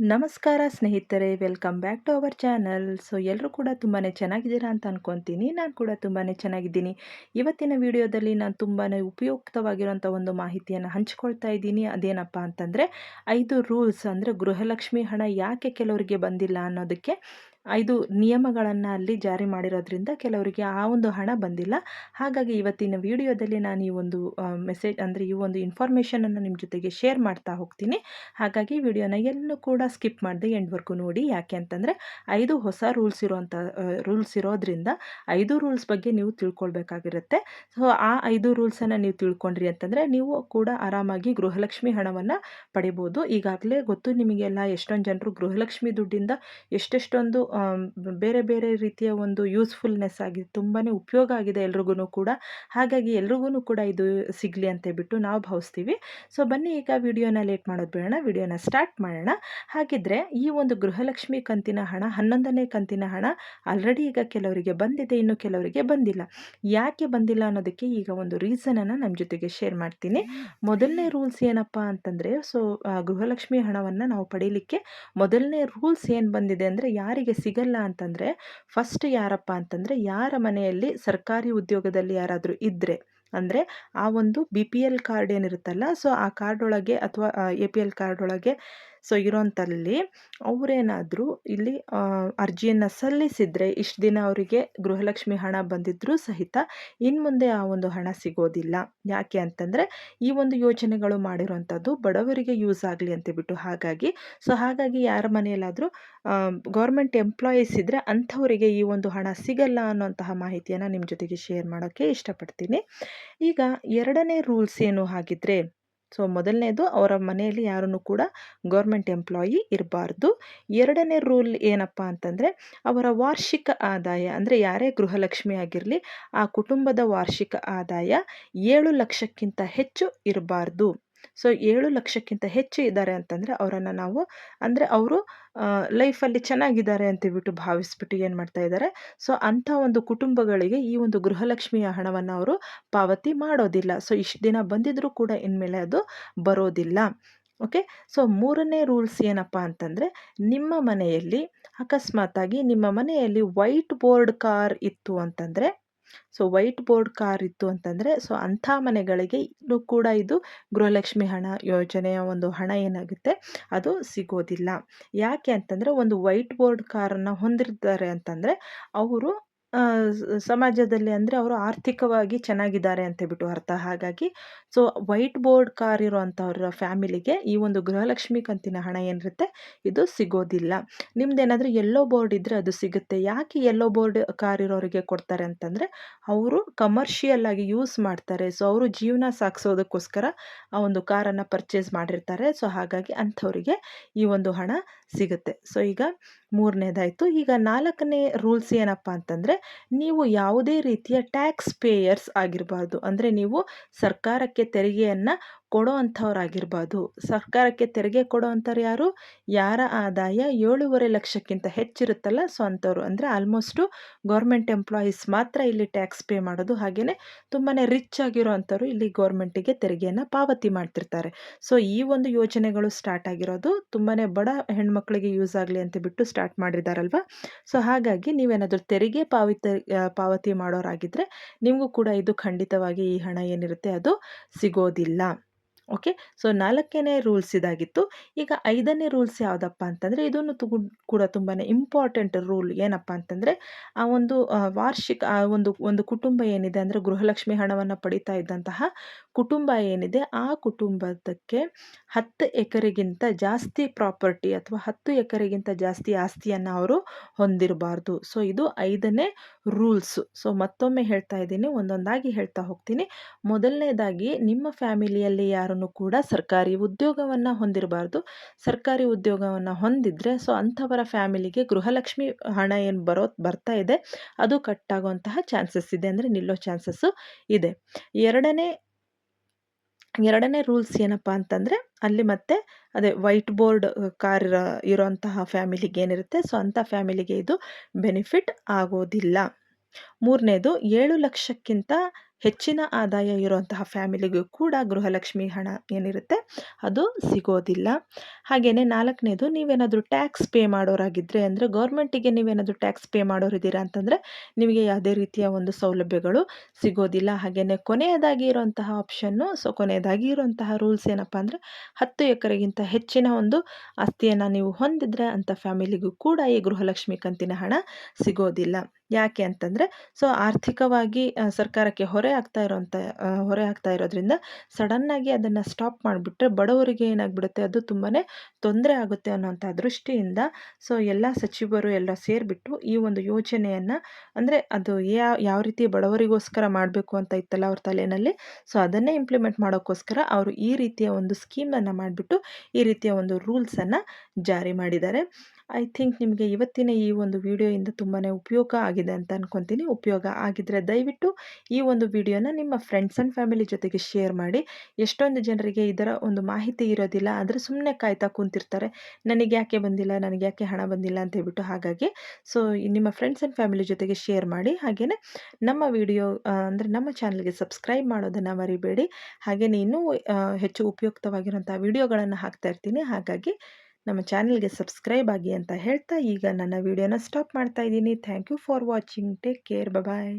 ನಮಸ್ಕಾರ ಸ್ನೇಹಿತರೆ, welcome back to our channel. So ಎಲ್ಲರೂ ಕೂಡ ತುಂಬಾ ಚೆನ್ನಾಗಿದ್ದೀರಾ ಅಂತ ಅನ್ಕೊತೀನಿ. ನಾನು ಕೂಡ ತುಂಬಾ ಚೆನ್ನಾಗಿದ್ದೀನಿ. ಇವತ್ತಿನ ವಿಡಿಯೋದಲ್ಲಿ ನಾನು ತುಂಬಾ ಉಪಯುಕ್ತವಾಗಿರುವಂಥ ಒಂದು ಮಾಹಿತಿಯನ್ನು ಹಂಚ್ಕೊಳ್ತಾ ಇದ್ದೀನಿ. ಅದೇನಪ್ಪ ಅಂತಂದರೆ, ಐದು ರೂಲ್ಸ್ ಅಂದರೆ ಗೃಹಲಕ್ಷ್ಮಿ ಹಣ ಯಾಕೆ ಕೆಲವರಿಗೆ ಬಂದಿಲ್ಲ ಅನ್ನೋದಕ್ಕೆ. ಐದು ನಿಯಮಗಳನ್ನು ಅಲ್ಲಿ ಜಾರಿ ಮಾಡಿರೋದ್ರಿಂದ ಕೆಲವರಿಗೆ ಆ ಒಂದು ಹಣ ಬಂದಿಲ್ಲ. ಹಾಗಾಗಿ ಇವತ್ತಿನ ವಿಡಿಯೋದಲ್ಲಿ ನಾನು ಈ ಒಂದು ಮೆಸೇಜ್ ಅಂದರೆ ಈ ಒಂದು ಇನ್ಫಾರ್ಮೇಷನನ್ನು ನಿಮ್ಮ ಜೊತೆಗೆ ಶೇರ್ ಮಾಡ್ತಾ ಹೋಗ್ತೀನಿ. ಹಾಗಾಗಿ ವಿಡಿಯೋನ ಎಲ್ಲೂ ಕೂಡ ಸ್ಕಿಪ್ ಮಾಡಿದೆ ಎಂಡ್ವರೆಗೂ ನೋಡಿ. ಯಾಕೆ ಅಂತಂದರೆ ಐದು ಹೊಸ ರೂಲ್ಸ್ ಇರುವಂಥ ರೂಲ್ಸ್ ಇರೋದ್ರಿಂದ ಐದು ರೂಲ್ಸ್ ಬಗ್ಗೆ ನೀವು ತಿಳ್ಕೊಳ್ಬೇಕಾಗಿರುತ್ತೆ. ಸೊ ಆ ಐದು ರೂಲ್ಸನ್ನು ನೀವು ತಿಳ್ಕೊಂಡ್ರಿ ಅಂತಂದರೆ ನೀವು ಕೂಡ ಆರಾಮಾಗಿ ಗೃಹಲಕ್ಷ್ಮಿ ಹಣವನ್ನು ಪಡಿಬೋದು. ಈಗಾಗಲೇ ಗೊತ್ತು ನಿಮಗೆಲ್ಲ ಎಷ್ಟೊಂದು ಜನರು ಗೃಹಲಕ್ಷ್ಮಿ ದುಡ್ಡಿಂದ ಎಷ್ಟೆಷ್ಟೊಂದು ಬೇರೆ ಬೇರೆ ರೀತಿಯ ಒಂದು ಯೂಸ್ಫುಲ್ನೆಸ್ ಆಗಿದೆ ತುಂಬಾ ಉಪಯೋಗ ಆಗಿದೆ ಎಲ್ರಿಗೂ ಕೂಡ. ಹಾಗಾಗಿ ಎಲ್ರಿಗೂ ಕೂಡ ಇದು ಸಿಗಲಿ ಅಂತ ಬಿಟ್ಟು ನಾವು ಭಾವಿಸ್ತೀವಿ. ಸೊ, ಬನ್ನಿ ಈಗ ವಿಡಿಯೋನ ಲೇಟ್ ಮಾಡೋದು ಬೇಡ ವಿಡಿಯೋನ ಸ್ಟಾರ್ಟ್ ಮಾಡೋಣ. ಹಾಗಿದ್ರೆ ಈ ಒಂದು ಗೃಹಲಕ್ಷ್ಮಿ ಕಂತಿನ ಹಣ, ಹನ್ನೊಂದನೇ ಕಂತಿನ ಹಣ ಆಲ್ರೆಡಿ ಈಗ ಕೆಲವರಿಗೆ ಬಂದಿದೆ, ಇನ್ನು ಕೆಲವರಿಗೆ ಬಂದಿಲ್ಲ. ಯಾಕೆ ಬಂದಿಲ್ಲ ಅನ್ನೋದಕ್ಕೆ ಈಗ ಒಂದು ರೀಸನನ್ನು ನಮ್ಮ ಜೊತೆಗೆ ಶೇರ್ ಮಾಡ್ತೀನಿ. ಮೊದಲನೇ ರೂಲ್ಸ್ ಏನಪ್ಪ ಅಂತಂದರೆ, ಸೊ ಗೃಹಲಕ್ಷ್ಮಿ ಹಣವನ್ನು ನಾವು ಪಡೀಲಿಕ್ಕೆ ಮೊದಲನೇ ರೂಲ್ಸ್ ಏನು ಬಂದಿದೆ ಅಂದರೆ ಯಾರಿಗೆ ಸಿಗಲ್ಲ ಅಂತಂದರೆ ಫಸ್ಟ್ ಯಾರಪ್ಪ ಅಂತಂದರೆ, ಯಾರ ಮನೆಯಲ್ಲಿ ಸರ್ಕಾರಿ ಉದ್ಯೋಗದಲ್ಲಿ ಯಾರಾದರೂ ಇದ್ದರೆ ಅಂದರೆ ಆ ಒಂದು ಬಿ ಪಿ ಎಲ್ ಕಾರ್ಡ್ ಏನಿರುತ್ತಲ್ಲ ಸೊ ಆ ಕಾರ್ಡ್ ಒಳಗೆ ಅಥವಾ ಎ ಪಿ ಎಲ್ ಕಾರ್ಡ್ ಒಳಗೆ ಸೊ ಇರೋಂಥಲ್ಲಿ ಅವರೇನಾದರೂ ಇಲ್ಲಿ ಅರ್ಜಿಯನ್ನು ಸಲ್ಲಿಸಿದರೆ ಇಷ್ಟು ದಿನ ಅವರಿಗೆ ಗೃಹಲಕ್ಷ್ಮಿ ಹಣ ಬಂದಿದ್ದರೂ ಸಹಿತ ಇನ್ನು ಮುಂದೆ ಆ ಒಂದು ಹಣ ಸಿಗೋದಿಲ್ಲ. ಯಾಕೆ ಅಂತಂದರೆ, ಈ ಒಂದು ಯೋಜನೆಗಳು ಮಾಡಿರೋವಂಥದ್ದು ಬಡವರಿಗೆ ಯೂಸ್ ಆಗಲಿ ಅಂತ ಬಿಟ್ಟು ಹಾಗಾಗಿ. ಸೊ, ಹಾಗಾಗಿ ಯಾರ ಮನೆಯಲ್ಲಾದರೂ ಗೌರ್ಮೆಂಟ್ ಎಂಪ್ಲಾಯೀಸ್ ಇದ್ದರೆ ಅಂಥವರಿಗೆ ಈ ಒಂದು ಹಣ ಸಿಗಲ್ಲ ಅನ್ನೋಂತಹ ಮಾಹಿತಿಯನ್ನು ನಿಮ್ಮ ಜೊತೆಗೆ ಶೇರ್ ಮಾಡೋಕ್ಕೆ ಇಷ್ಟಪಡ್ತೀನಿ. ಈಗ ಎರಡನೇ ರೂಲ್ಸ್ ಏನು ಹಾಗಿದ್ರೆ ಸೊ, ಮೊದಲನೇದು ಅವರ ಮನೆಯಲ್ಲಿ ಯಾರನ್ನು ಕೂಡ ಗೌರ್ಮೆಂಟ್ ಎಂಪ್ಲಾಯಿ ಇರಬಾರ್ದು. ಎರಡನೇ ರೂಲ್ ಏನಪ್ಪ ಅಂತಂದರೆ, ಅವರ ವಾರ್ಷಿಕ ಆದಾಯ, ಅಂದರೆ ಯಾರೇ ಗೃಹಲಕ್ಷ್ಮಿ ಆಗಿರಲಿ, ಆ ಕುಟುಂಬದ ವಾರ್ಷಿಕ ಆದಾಯ ಏಳು ಲಕ್ಷಕ್ಕಿಂತ ಹೆಚ್ಚು ಇರಬಾರ್ದು. ಸೊ, ಏಳು ಲಕ್ಷಕ್ಕಿಂತ ಹೆಚ್ಚು ಇದ್ದಾರೆ ಅಂತಂದರೆ ಅವರನ್ನು ನಾವು, ಅಂದರೆ ಅವರು ಲೈಫಲ್ಲಿ ಚೆನ್ನಾಗಿದ್ದಾರೆ ಅಂತೇಳ್ಬಿಟ್ಟು ಭಾವಿಸ್ಬಿಟ್ಟು ಏನು ಮಾಡ್ತಾ ಇದ್ದಾರೆ ಸೊ, ಅಂಥ ಒಂದು ಕುಟುಂಬಗಳಿಗೆ ಈ ಒಂದು ಗೃಹಲಕ್ಷ್ಮಿಯ ಹಣವನ್ನು ಅವರು ಪಾವತಿ ಮಾಡೋದಿಲ್ಲ. ಸೊ, ಇಷ್ಟು ದಿನ ಬಂದಿದ್ದರೂ ಕೂಡ ಇನ್ಮೇಲೆ ಅದು ಬರೋದಿಲ್ಲ. ಓಕೆ? ಸೊ, ಮೂರನೇ ರೂಲ್ಸ್ ಏನಪ್ಪ ಅಂತಂದರೆ, ನಿಮ್ಮ ಮನೆಯಲ್ಲಿ ಅಕಸ್ಮಾತಾಗಿ ನಿಮ್ಮ ಮನೆಯಲ್ಲಿ ವೈಟ್ ಬೋರ್ಡ್ ಕಾರ್ ಇತ್ತು ಅಂತಂದರೆ ಸೊ ವೈಟ್ ಬೋರ್ಡ್ ಕಾರ್ ಇತ್ತು ಅಂತಂದರೆ ಸೊ ಅಂಥ ಮನೆಗಳಿಗೆ ಇನ್ನೂ ಕೂಡ ಇದು ಗೃಹಲಕ್ಷ್ಮಿ ಹಣ ಯೋಜನೆಯ ಒಂದು ಹಣ ಏನಾಗುತ್ತೆ? ಅದು ಸಿಗೋದಿಲ್ಲ. ಯಾಕೆ ಅಂತಂದರೆ, ಒಂದು ವೈಟ್ ಬೋರ್ಡ್ ಕಾರನ್ನು ಹೊಂದಿರ್ತಾರೆ ಅಂತಂದರೆ, ಅವರು ಸಮಾಜದಲ್ಲಿ ಅಂದರೆ ಅವರು ಆರ್ಥಿಕವಾಗಿ ಚೆನ್ನಾಗಿದ್ದಾರೆ ಅಂತ ಬಿಟ್ಟು ಅರ್ಥ. ಹಾಗಾಗಿ ಸೊ, ವೈಟ್ ಬೋರ್ಡ್ ಕಾರ್ ಇರುವಂಥವ್ರ ಫ್ಯಾಮಿಲಿಗೆ ಈ ಒಂದು ಗೃಹಲಕ್ಷ್ಮಿ ಕಂತಿನ ಹಣ ಏನಿರುತ್ತೆ, ಇದು ಸಿಗೋದಿಲ್ಲ. ನಿಮ್ದೇನಾದರೂ ಎಲ್ಲೋ ಬೋರ್ಡ್ ಇದ್ದರೆ ಅದು ಸಿಗುತ್ತೆ. ಯಾಕೆ ಎಲ್ಲೋ ಬೋರ್ಡ್ ಕಾರ್ ಇರೋರಿಗೆ ಕೊಡ್ತಾರೆ ಅಂತಂದರೆ, ಅವರು ಕಮರ್ಷಿಯಲ್ ಆಗಿ ಯೂಸ್ ಮಾಡ್ತಾರೆ. ಸೊ, ಅವರು ಜೀವನ ಸಾಗಿಸೋದಕ್ಕೋಸ್ಕರ ಆ ಒಂದು ಕಾರನ್ನು ಪರ್ಚೇಸ್ ಮಾಡಿರ್ತಾರೆ. ಸೊ, ಹಾಗಾಗಿ ಅಂಥವರಿಗೆ ಈ ಒಂದು ಹಣ ಸಿಗುತ್ತೆ. ಸೊ, ಈಗ ಮೂರನೇದಾಯಿತು. ಈಗ ನಾಲ್ಕನೇ ರೂಲ್ಸ್ ಏನಪ್ಪ ಅಂತಂದರೆ ನೀವು ಯಾವುದೇ ರೀತಿಯ ಟ್ಯಾಕ್ಸ್ ಪೇಯರ್ಸ್ ಆಗಿರಬಾರ್ದು. ಅಂದರೆ ನೀವು ಸರ್ಕಾರಕ್ಕೆ ತೆರಿಗೆಯನ್ನು ಕೊಡೋ ಅಂಥವ್ರಾಗಿರ್ಬೋದು ಸರ್ಕಾರಕ್ಕೆ ತೆರಿಗೆ ಕೊಡೋ ಅಂಥವ್ರು ಯಾರು? ಯಾರ ಆದಾಯ? ಏಳೂವರೆ ಲಕ್ಷಕ್ಕಿಂತ ಹೆಚ್ಚಿರುತ್ತಲ್ಲ ಸೊ ಅಂಥವ್ರು ಅಂದರೆ ಆಲ್ಮೋಸ್ಟು ಗೌರ್ಮೆಂಟ್ ಎಂಪ್ಲಾಯೀಸ್ ಮಾತ್ರ ಇಲ್ಲಿ ಟ್ಯಾಕ್ಸ್ ಪೇ ಮಾಡೋದು. ಹಾಗೆಯೇ ತುಂಬಾ ರಿಚ್ ಆಗಿರೋ ಅಂಥವ್ರು ಇಲ್ಲಿ ಗೌರ್ಮೆಂಟಿಗೆ ತೆರಿಗೆಯನ್ನು ಪಾವತಿ ಮಾಡ್ತಿರ್ತಾರೆ. ಸೊ ಈ ಒಂದು ಯೋಜನೆಗಳು ಸ್ಟಾರ್ಟ್ ಆಗಿರೋದು ತುಂಬಾ ಬಡ ಹೆಣ್ಮಕ್ಳಿಗೆ ಯೂಸ್ ಆಗಲಿ ಅಂತ ಬಿಟ್ಟು ಸ್ಟಾರ್ಟ್ ಮಾಡಿದ್ದಾರಲ್ವ ಸೊ ಹಾಗಾಗಿ ನೀವೇನಾದರೂ ತೆರಿಗೆ ಪಾವತಿ ಪಾವತಿ ಮಾಡೋರಾಗಿದ್ದರೆ ನಿಮಗೂ ಕೂಡ ಇದು ಖಂಡಿತವಾಗಿ ಈ ಹಣ ಏನಿರುತ್ತೆ? ಅದು ಸಿಗೋದಿಲ್ಲ. ಓಕೆ ಸೊ ನಾಲ್ಕನೇ ರೂಲ್ಸ್ ಇದಾಗಿತ್ತು. ಈಗ ಐದನೇ ರೂಲ್ಸ್ ಯಾವುದಪ್ಪ ಅಂತಂದರೆ, ಇದನ್ನು ತುಗು, ಕೂಡ ತುಂಬಾ ಇಂಪಾರ್ಟೆಂಟ್ ರೂಲ್ ಏನಪ್ಪ ಅಂತಂದರೆ, ಆ ಒಂದು ವಾರ್ಷಿಕ, ಆ ಒಂದು ಒಂದು ಕುಟುಂಬ ಏನಿದೆ ಅಂದರೆ, ಗೃಹಲಕ್ಷ್ಮಿ ಹಣವನ್ನು ಪಡಿತಾ ಇದ್ದಂತಹ ಕುಟುಂಬ ಏನಿದೆ, ಆ ಕುಟುಂಬದಕ್ಕೆ ಹತ್ತು ಎಕರೆಗಿಂತ ಜಾಸ್ತಿ ಪ್ರಾಪರ್ಟಿ ಅಥವಾ ಹತ್ತು ಎಕರೆಗಿಂತ ಜಾಸ್ತಿ ಆಸ್ತಿಯನ್ನು ಅವರು ಹೊಂದಿರಬಾರ್ದು. ಸೊ ಇದು ಐದನೇ ರೂಲ್ಸು ಸೊ ಮತ್ತೊಮ್ಮೆ ಹೇಳ್ತಾ ಇದ್ದೀನಿ, ಒಂದೊಂದಾಗಿ ಹೇಳ್ತಾ ಹೋಗ್ತೀನಿ. ಮೊದಲನೇದಾಗಿ, ನಿಮ್ಮ ಫ್ಯಾಮಿಲಿಯಲ್ಲಿ ಯಾರು ಕೂಡ ಸರ್ಕಾರಿ ಉದ್ಯೋಗವನ್ನು ಹೊಂದಿರಬಾರ್ದು. ಸರ್ಕಾರಿ ಉದ್ಯೋಗವನ್ನು ಹೊಂದಿದ್ರೆ ಸೊ ಅಂಥವರ ಫ್ಯಾಮಿಲಿಗೆ ಗೃಹಲಕ್ಷ್ಮಿ ಹಣ ಏನು ಬರೋ ಬರ್ತಾ ಇದೆ, ಅದು ಕಟ್ಟಾಗುವಂತಹ ಚಾನ್ಸಸ್ ಇದೆ ಅಂದರೆ ನಿಲ್ಲೋ ಚಾನ್ಸಸ್ಸು ಇದೆ. ಎರಡನೇ ಎರಡನೇ ರೂಲ್ಸ್ ಏನಪ್ಪ ಅಂತಂದರೆ ಅಲ್ಲಿ ಮತ್ತೆ ಅದೇ ವೈಟ್ ಬೋರ್ಡ್ ಕಾರ್ ಇರೋಂತಹ ಫ್ಯಾಮಿಲಿಗೆ ಏನಿರುತ್ತೆ, ಸೊ ಅಂಥ ಫ್ಯಾಮಿಲಿಗೆ ಇದು ಬೆನಿಫಿಟ್ ಆಗೋದಿಲ್ಲ. ಮೂರನೇದು ಏಳು ಲಕ್ಷಕ್ಕಿಂತ ಹೆಚ್ಚಿನ ಆದಾಯ ಇರುವಂತಹ ಫ್ಯಾಮಿಲಿಗೂ ಕೂಡ ಗೃಹಲಕ್ಷ್ಮಿ ಹಣ ಏನಿರುತ್ತೆ? ಅದು ಸಿಗೋದಿಲ್ಲ. ಹಾಗೆಯೇ ನಾಲ್ಕನೇದು ನೀವೇನಾದರೂ ಟ್ಯಾಕ್ಸ್ ಪೇ ಮಾಡೋರಾಗಿದ್ದರೆ ಅಂದರೆ ಗೌರ್ಮೆಂಟಿಗೆ ನೀವೇನಾದರೂ ಟ್ಯಾಕ್ಸ್ ಪೇ ಮಾಡೋರಿದ್ದೀರಾ ಅಂತಂದರೆ ನಿಮಗೆ ಯಾವುದೇ ರೀತಿಯ ಒಂದು ಸೌಲಭ್ಯಗಳು ಸಿಗೋದಿಲ್ಲ. ಹಾಗೆಯೇ ಕೊನೆಯದಾಗಿ ಇರುವಂತಹ ಆಪ್ಷನ್ನು ಸೊ ಕೊನೆಯದಾಗಿ ಇರುವಂತಹ ರೂಲ್ಸ್ ಏನಪ್ಪ ಅಂದರೆ ಹತ್ತು ಎಕರೆಗಿಂತ ಹೆಚ್ಚಿನ ಒಂದು ಆಸ್ತಿಯನ್ನು ನೀವು ಹೊಂದಿದ್ರೆ ಅಂಥ ಫ್ಯಾಮಿಲಿಗೂ ಕೂಡ ಈ ಗೃಹಲಕ್ಷ್ಮಿ ಕಂತಿನ ಹಣ ಸಿಗೋದಿಲ್ಲ. ಯಾಕೆ ಅಂತಂದರೆ, ಸೊ ಆರ್ಥಿಕವಾಗಿ ಸರ್ಕಾರಕ್ಕೆ ಹೊರೆ ಆಗ್ತಾ ಇರೋಂಥ ಹೊರೆ ಆಗ್ತಾ ಇರೋದ್ರಿಂದ ಸಡನ್ನಾಗಿ ಅದನ್ನು ಸ್ಟಾಪ್ ಮಾಡಿಬಿಟ್ರೆ ಬಡವರಿಗೆ ಏನಾಗ್ಬಿಡುತ್ತೆ? ಅದು ತುಂಬಾ ತೊಂದರೆ ಆಗುತ್ತೆ ಅನ್ನೋಂಥ ದೃಷ್ಟಿಯಿಂದ ಸೊ ಎಲ್ಲ ಸಚಿವರು ಎಲ್ಲ ಸೇರಿಬಿಟ್ಟು ಈ ಒಂದು ಯೋಜನೆಯನ್ನು ಅಂದರೆ ಅದು ಯಾವ ಯಾವ ರೀತಿ ಬಡವರಿಗೋಸ್ಕರ ಮಾಡಬೇಕು ಅಂತ ಇತ್ತಲ್ಲ ಅವ್ರ ತಲೆಯಲ್ಲಿ ಸೊ ಅದನ್ನೇ ಇಂಪ್ಲಿಮೆಂಟ್ ಮಾಡೋಕ್ಕೋಸ್ಕರ ಅವರು ಈ ರೀತಿಯ ಒಂದು ಸ್ಕೀಮನ್ನು ಮಾಡಿಬಿಟ್ಟು ಈ ರೀತಿಯ ಒಂದು ರೂಲ್ಸನ್ನು ಜಾರಿ ಮಾಡಿದ್ದಾರೆ. ಐ ಥಿಂಕ್ ನಿಮಗೆ ಇವತ್ತಿನ ಈ ಒಂದು ವಿಡಿಯೋಯಿಂದ ತುಂಬಾ ಉಪಯೋಗ ಆಗಿದೆ ಅಂತ ಅನ್ಕೊತೀನಿ. ಉಪಯೋಗ ಆಗಿದ್ದರೆ ದಯವಿಟ್ಟು ಈ ಒಂದು ವಿಡಿಯೋನ ನಿಮ್ಮ ಫ್ರೆಂಡ್ಸ್ ಆ್ಯಂಡ್ ಫ್ಯಾಮಿಲಿ ಜೊತೆಗೆ ಶೇರ್ ಮಾಡಿ. ಎಷ್ಟೊಂದು ಜನರಿಗೆ ಇದರ ಒಂದು ಮಾಹಿತಿ ಇರೋದಿಲ್ಲ, ಆದರೆ ಸುಮ್ಮನೆ ಕಾಯ್ತಾ ಕೂತಿರ್ತಾರೆ. ನನಗೆ ಯಾಕೆ ಬಂದಿಲ್ಲ, ನನಗೆ ಯಾಕೆ ಹಣ ಬಂದಿಲ್ಲ ಅಂತ ಹೇಳ್ಬಿಟ್ಟು ಹಾಗಾಗಿ. ಸೊ ನಿಮ್ಮ ಫ್ರೆಂಡ್ಸ್ ಆ್ಯಂಡ್ ಫ್ಯಾಮಿಲಿ ಜೊತೆಗೆ ಶೇರ್ ಮಾಡಿ. ಹಾಗೆಯೇ ನಮ್ಮ ವಿಡಿಯೋ ಅಂದರೆ ನಮ್ಮ ಚಾನಲ್ಗೆ ಸಬ್ಸ್ಕ್ರೈಬ್ ಮಾಡೋದನ್ನು ಮರಿಬೇಡಿ. ಹಾಗೆಯೇ ಇನ್ನೂ ಹೆಚ್ಚು ಉಪಯುಕ್ತವಾಗಿರುವಂಥ ವಿಡಿಯೋಗಳನ್ನು ಹಾಕ್ತಾ ಇರ್ತೀನಿ. ಹಾಗಾಗಿ ನಮ್ಮ ಚಾನೆಲ್ಗೆ ಸಬ್ಸ್ಕ್ರೈಬ್ ಆಗಿ ಅಂತ ಹೇಳ್ತಾ ಈಗ ನನ್ನ ವಿಡಿಯೋನ ಸ್ಟಾಪ್ ಮಾಡ್ತಾ ಇದ್ದೀನಿ. Thank you for watching. Take care. Bye